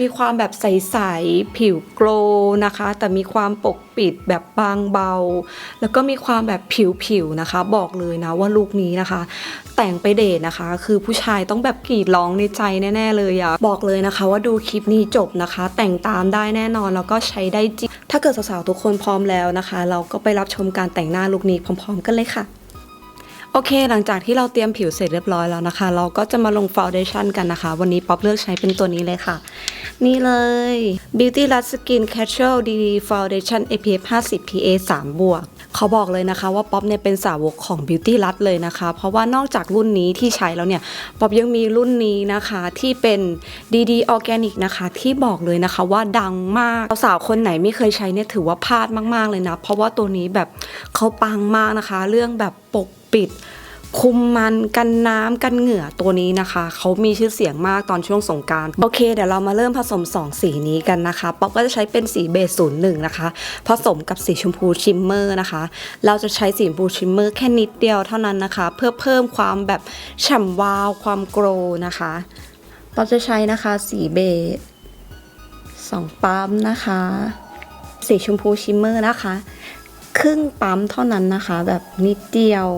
มีความแบบใสๆผิวโกล์นะคะ แต่มีความปกปิดแบบบางเบา แล้วก็มีความแบบผิวๆนะคะ บอกเลยนะว่าลุคนี้นะคะ แต่งไปเดทนะคะ คือผู้ชายต้องแบบกรีดร้องในใจแน่ ๆ เลยอะบอกเลยนะคะ ว่าดูคลิปนี้จบนะคะ แต่งตามได้แน่นอนแล้วก็ใช้ได้จริงถ้าเกิดสาวๆทุกคนพร้อมแล้วนะคะ เราก็ไปรับชมการแต่งหน้าลุคนี้พร้อม ๆ กันเลยค่ะ โอเค หลังจากที่เราเตรียมผิวเสร็จเรียบร้อยแล้วนะคะ เราก็จะมาลงฟาวเดชั่นกันนะคะ วันนี้ป๊อปเลือกใช้เป็นตัวนี้เลยค่ะ นี่เลย Beauty Lust Skin Casual DD Foundation SPF 50 PA 3บวก เขาบอกเลยนะคะว่าป๊อปเนี่ยเป็นสาวกของ Beauty ลัดเลยนะคะ เพราะว่านอกจากรุ่นนี้ที่ใช้แล้วเนี่ยป๊อปยังมีรุ่นนี้นะคะที่เป็นดีดีออร์แกนะคะ ที่บอกเลยนะคะว่าดังมากสาวๆคนไหนไม่เคยใช้เนี่ยถือว่าพลาดมาก ๆ เลยนะ เพราะว่าตัวนี้แบบเขาปังมากนะคะ เรื่องแบบปกปิด คุมมันกันน้ำกันเหงื่อตัวนี้นะคะ เขามีชื่อเสียงมากตอนช่วงสงการโอเค เดี๋ยวเรามาเริ่มผสม 2 สีนี้กันนะคะ ป๊อปก็จะใช้เป็นสีเบสศูนย์หนึ่งนะคะ ผสมกับสีชมพูชิมเมอร์นะคะ เราจะใช้สีชมพูชิมเมอร์แค่นิดเดียวเท่านั้นนะคะ เพื่อเพิ่มความแบบฉ่ำวาวความโกรนะคะป๊อปจะใช้นะคะสีเบสสองปั๊มนะคะ สีชมพูชิมเมอร์นะคะ ครึ่งปั๊มเท่านั้นนะคะ แบบนิดเดียว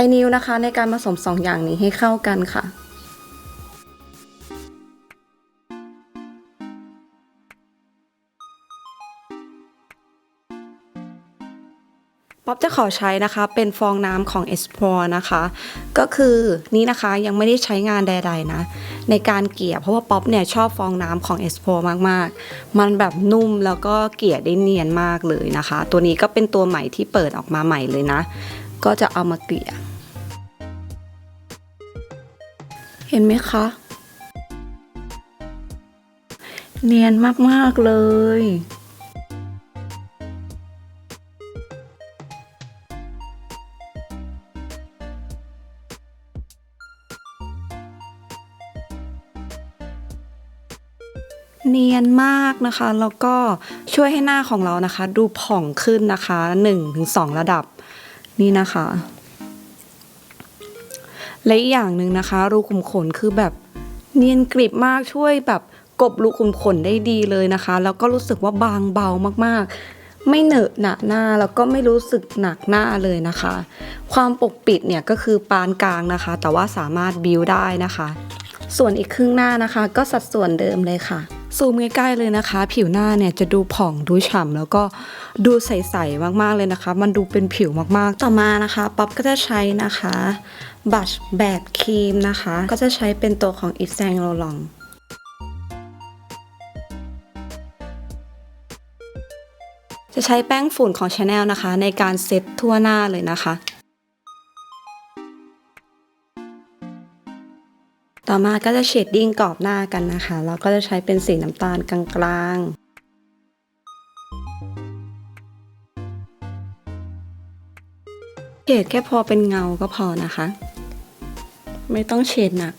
ช้นิ้วนะคะในการผสมสองอย่างนี้ให้เข้ากันค่ะป๊อปจะขอใช้นะคะเป็นฟองน้ำของ e x p l o r นะคะ ก็คือนี่นะคะยังไม่ได้ใช้งานใด ๆ นะ ในการเกลี่ยเพราะว่าป๊อปเนี่ยชอบฟองน้ำของ e x p l o r มากๆ มันแบบนุ่มแล้วก็เกลี่ยได้เนียนมากเลยนะคะ ตัวนี้ก็เป็นตัวใหม่ที่เปิดออกมาใหม่เลยนะ ก็จะเอามาเกลี่ย เห็นไหมคะ เนียนมาก ๆ เลยเนียนมากนะคะ แล้วก็ช่วยให้หน้าของเรานะคะ ดูผ่องขึ้นนะคะ 1-2 ระดับ นี่นะคะ และอีกอย่างหนึ่งนะคะ รูขุมขนคือแบบเนียนกริบมากช่วยแบบกลบรูขุมขนได้ดีเลยนะคะ แล้วก็รู้สึกว่าบางเบามากๆ ไม่เหนอะหนะหน้าแล้วก็ไม่รู้สึกหนักหน้าเลยนะคะ ความปกปิดเนี่ยก็คือปานกลางนะคะ แต่ว่าสามารถบิวได้นะคะ ส่วนอีกครึ่งหน้านะคะ ก็สัดส่วนเดิมเลยค่ะ ซูมใกล้ๆเลยนะคะ ผิวหน้าเนี่ยจะดูผ่องดูฉ่ำแล้วก็ดูใสๆมากๆเลยนะคะ มันดูเป็นผิวมากๆ ต่อมานะคะป๊อปก็จะใช้นะคะบัชแบบครีมนะคะ ก็จะใช้เป็นตัวของ i v e s a n g Laurent จะใช้แป้งฝุ่นของ Chanel นะคะ ในการเซ็ตทั่วหน้าเลยนะคะ ต่อมาก็จะเชดดิ้งกรอบหน้ากันนะคะแล้วก็จะใช้เป็นสีน้ำตาลกลางๆเฉดแค่พอเป็นเงาก็พอนะคะ ไม่ต้องเฉดหนัก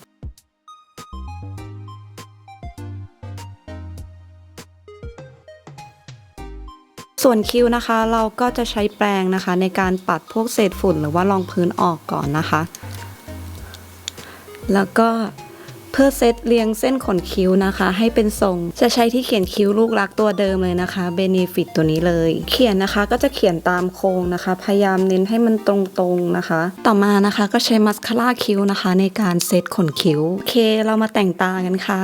ส่วนคิ้วนะคะเราก็จะใช้แปรงนะคะ ในการปัดพวกเศษฝุ่นหรือว่ารองพื้นออกก่อนนะคะ แล้วก็เพื่อเซตเรียงเส้นขนคิ้วนะคะ ให้เป็นทรง จะใช้ที่เขียนคิ้วลูกรักตัวเดิมเลยนะคะ Benefit ตัวนี้เลย เขียนนะคะก็จะเขียนตามโครงนะคะ พยายามเน้นให้มันตรงๆนะคะ ต่อมานะคะก็ใช้มัสคาร่าคิ้วนะคะ ในการเซตขนคิ้วโอเค เรามาแต่งตากันค่ะ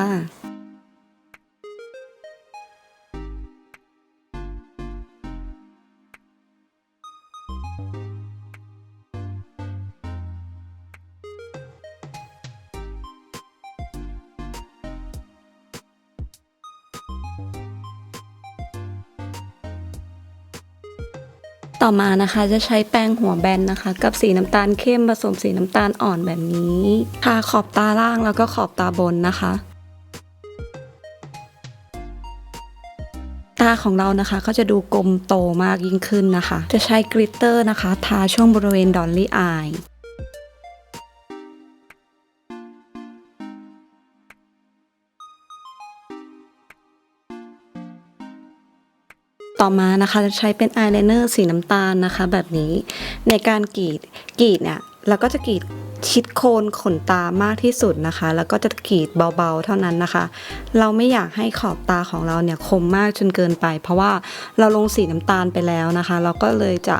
ต่อมานะคะจะใช้แป้งหัวแบนนะคะ กับสีน้ำตาลเข้มผสมสีน้ำตาลอ่อนแบบนี้ทาขอบตาล่างแล้วก็ขอบตาบนนะคะ ตาของเรานะคะก็จะดูกลมโตมากยิ่งขึ้นนะคะ จะใช้กลิตเตอร์นะคะ ทาช่วงบริเวณดอลลี่อาย ต่อมานะคะจะใช้เป็นอายไลเนอร์สีน้ำตาลนะคะ แบบนี้ในการกรีดกรีดเนี่ยเราก็จะกรีด ชิดโคนขนตามากที่สุดนะคะ แล้วก็จะกรีดเบาๆ เท่านั้นนะคะ เราไม่อยากให้ขอบตาของเราเนี่ยคมมากจนเกินไป เพราะว่าเราลงสีน้ำตาลไปแล้วนะคะ เราก็เลยจะ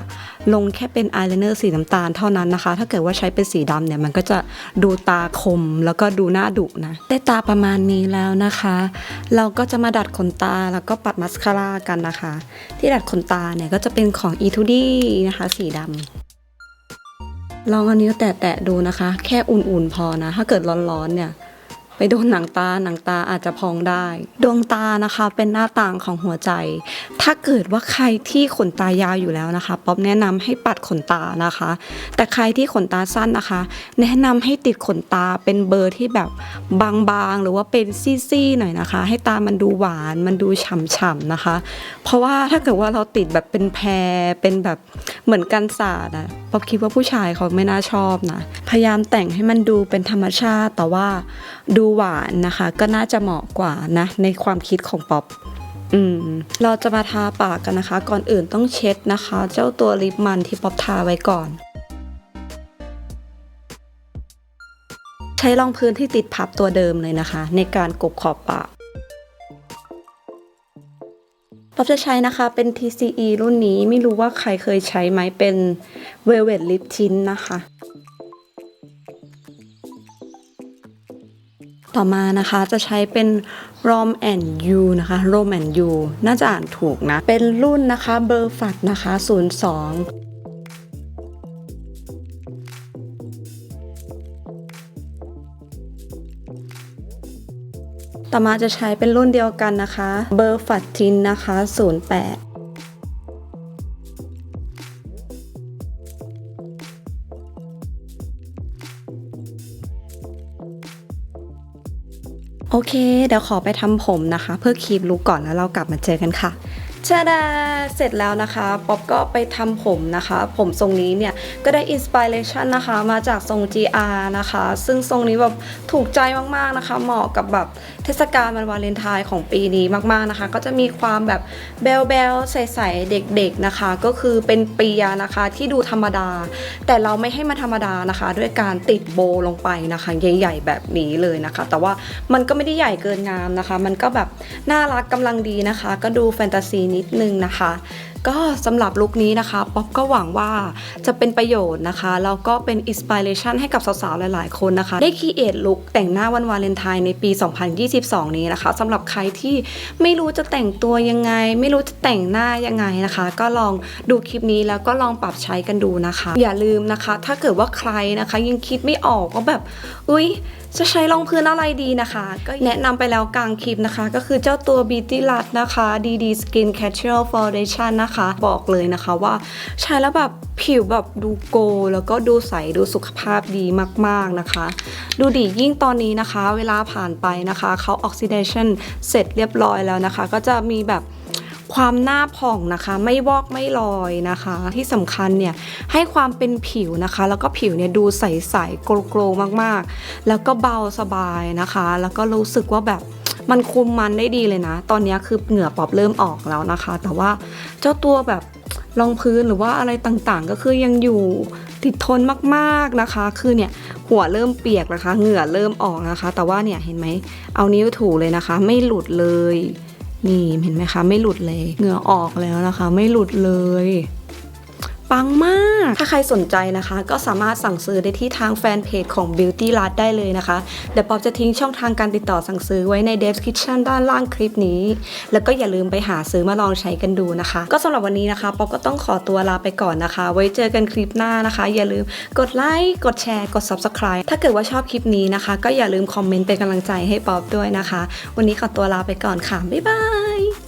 ลงแค่เป็นอายไลเนอร์สีน้ำตาลเท่านั้นนะคะ ถ้าเกิดว่าใช้เป็นสีดำเนี่ยมันก็จะดูตาคมแล้วก็ดูหน้าดุนะได้ตาประมาณนี้แล้วนะคะ เราก็จะมาดัดขนตาแล้วก็ปัดมัสคาร่ากันนะคะ ที่ดัดขนตาเนี่ยก็จะเป็นของ e 2 d นะคะ สีดำ ลองอันนี้แตะๆดูนะคะ แค่อุ่นๆพอนะ ถ้าเกิดร้อนๆเนี่ย ไปโดนหนังตาหนังตาอาจจะพองได้ ดวงตานะคะเป็นหน้าต่างของหัวใจ ถ้าเกิดว่าใครที่ขนตายาวอยู่แล้วนะคะ ป๊อปแนะนำให้ปัดขนตานะคะ แต่ใครที่ขนตาสั้นนะคะ แนะนำให้ติดขนตาเป็นเบอร์ที่แบบบางๆ หรือว่าเป็นซี่ๆหน่อยนะคะ ให้ตามันดูหวานมันดูฉ่ำๆนะคะ เพราะว่าถ้าเกิดว่าเราติดแบบเป็นแพรเป็นแบบเหมือนกันศาสตร์อะป๊อปคิดว่าผู้ชายเขาไม่น่าชอบนะพยายามแต่งให้มันดูเป็นธรรมชาติแต่ว่าดูหวานนะคะ ก็น่าจะเหมาะกว่านะ ในความคิดของป๊อปอืมเราจะมาทาปากกันนะคะ ก่อนอื่นต้องเช็ดนะคะ เจ้าตัวลิปมันที่ป๊อปทาไว้ก่อน ใช้รองพื้นที่ติดพับตัวเดิมเลยนะคะ ในการกบขอบปากป๊อปจะใช้นะคะเป็น TCE รุ่นนี้ไม่รู้ว่าใครเคยใช้ไหมเป็น Velvet Lip Tint นะคะ ต่อมานะคะจะใช้เป็น Rom and U นะคะ Rom and U น่าจะอ่านถูกนะ เป็นรุ่นนะคะเบอร์ฝัดนะคะ 02ต่อมาจะใช้เป็นรุ่นเดียวกันนะคะ เบอร์ฝัดทินนะคะ 08 โอเค เดี๋ยวขอไปทำผมนะคะ เพื่อคีบลุกก่อนแล้วเรากลับมาเจอกันค่ะ ชาดาเสร็จแล้วนะคะป๊อปก็ไปทำผมนะคะ ผมทรงนี้เนี่ยก็ได้อินสปิเรชันนะคะมาจากทรง GR นะคะ ซึ่งทรงนี้แบบถูกใจมากๆนะคะ เหมาะกับแบบเทศกาลวันวาเลนไทน์ของปีนี้มากๆนะคะ ก็จะมีความแบบเบลเบลใสๆเด็กๆนะคะ ก็คือเป็นปียนะคะที่ดูธรรมดา แต่เราไม่ให้มันธรรมดานะคะ ด้วยการติดโบลงไปนะคะใหญ่ๆแบบนี้เลยนะคะ แต่ว่ามันก็ไม่ได้ใหญ่เกินงามนะคะ มันก็แบบน่ารักกำลังดีนะคะ ก็ดูแฟนตาซีนิดนึงนะคะ ก็สำหรับลุคนี้นะคะป๊อปก็หวังว่าจะเป็นประโยชน์นะคะแล้วก็เป็นอินสปิเรชันให้กับสาวๆ หลายๆ คนนะคะ ได้คีเอทลุคแต่งหน้าวันวาเลนไทน์ในปี 2022 นี้นะคะสำหรับใครที่ไม่รู้จะแต่งตัวยังไง ไม่รู้จะแต่งหน้ายังไงนะคะ ก็ลองดูคลิปนี้แล้วก็ลองปรับใช้กันดูนะคะ อย่าลืมนะคะ ถ้าเกิดว่าใครนะคะ ยังคิดไม่ออกว่าแบบอุ้ย จะใช้รองพื้นอะไรดีนะคะ ก็แนะนำไปแล้วกลางคลิปนะคะ ก็คือเจ้าตัว Beauty l u t นะคะ DD Skin Casual Foundation นะคะ บอกเลยนะคะว่าใช้แล้วแบบผิวแบบดูโกลแล้วก็ดูใสดูสุขภาพดีมากๆนะคะ ดูดียิ่งตอนนี้นะคะ เวลาผ่านไปนะคะเขา Oxidation เสร็จเรียบร้อยแล้วนะคะ ก็จะมีแบบ ความหน้าผ่องนะคะ ไม่วอกไม่ลอยนะคะ ที่สำคัญเนี่ยให้ความเป็นผิวนะคะ แล้วก็ผิวเนี่ยดูใสๆโกลว์ๆมากๆ แล้วก็เบาสบายนะคะ แล้วก็รู้สึกว่าแบบมันคุมมันได้ดีเลยนะ ตอนนี้คือเหงื่อปอบเริ่มออกแล้วนะคะ แต่ว่าเจ้าตัวแบบรองพื้นหรือว่าอะไรต่างๆ ก็คือยังอยู่ติดทนมากๆนะคะ คือเนี่ยหัวเริ่มเปียกนะคะ เหงื่อเริ่มออกนะคะ แต่ว่าเนี่ยเห็นไหมเอานิ้วถูเลยนะคะ ไม่หลุดเลย นี่เห็นไหมคะ ไม่หลุดเลย เหงื่อออกแล้วนะคะ ไม่หลุดเลย ปังมาก ถ้าใครสนใจนะคะ ก็สามารถสั่งซื้อได้ที่ทางแฟนเพจของ Beauty l a t ได้เลยนะคะ เดี๋ยวป๊อปจะทิ้งช่องทางการติดต่อสั่งซื้อไว้ใน description ด้านล่างคลิปนี้ แล้วก็อย่าลืมไปหาซื้อมาลองใช้กันดูนะคะ ก็สำหรับวันนี้นะคะป๊อปก็ต้องขอตัวลาไปก่อนนะคะ ไว้เจอกันคลิปหน้านะคะ อย่าลืมกดไลค์กดแชร์กด subscribe ถ้าเกิดว่าชอบคลิปนี้นะคะ ก็อย่าลืมคอมเมนต์เป็นกำลังใจให้ป๊อปด้วยนะคะ วันนี้ขอตัวลาไปก่อนค่ะบ๊ายบาย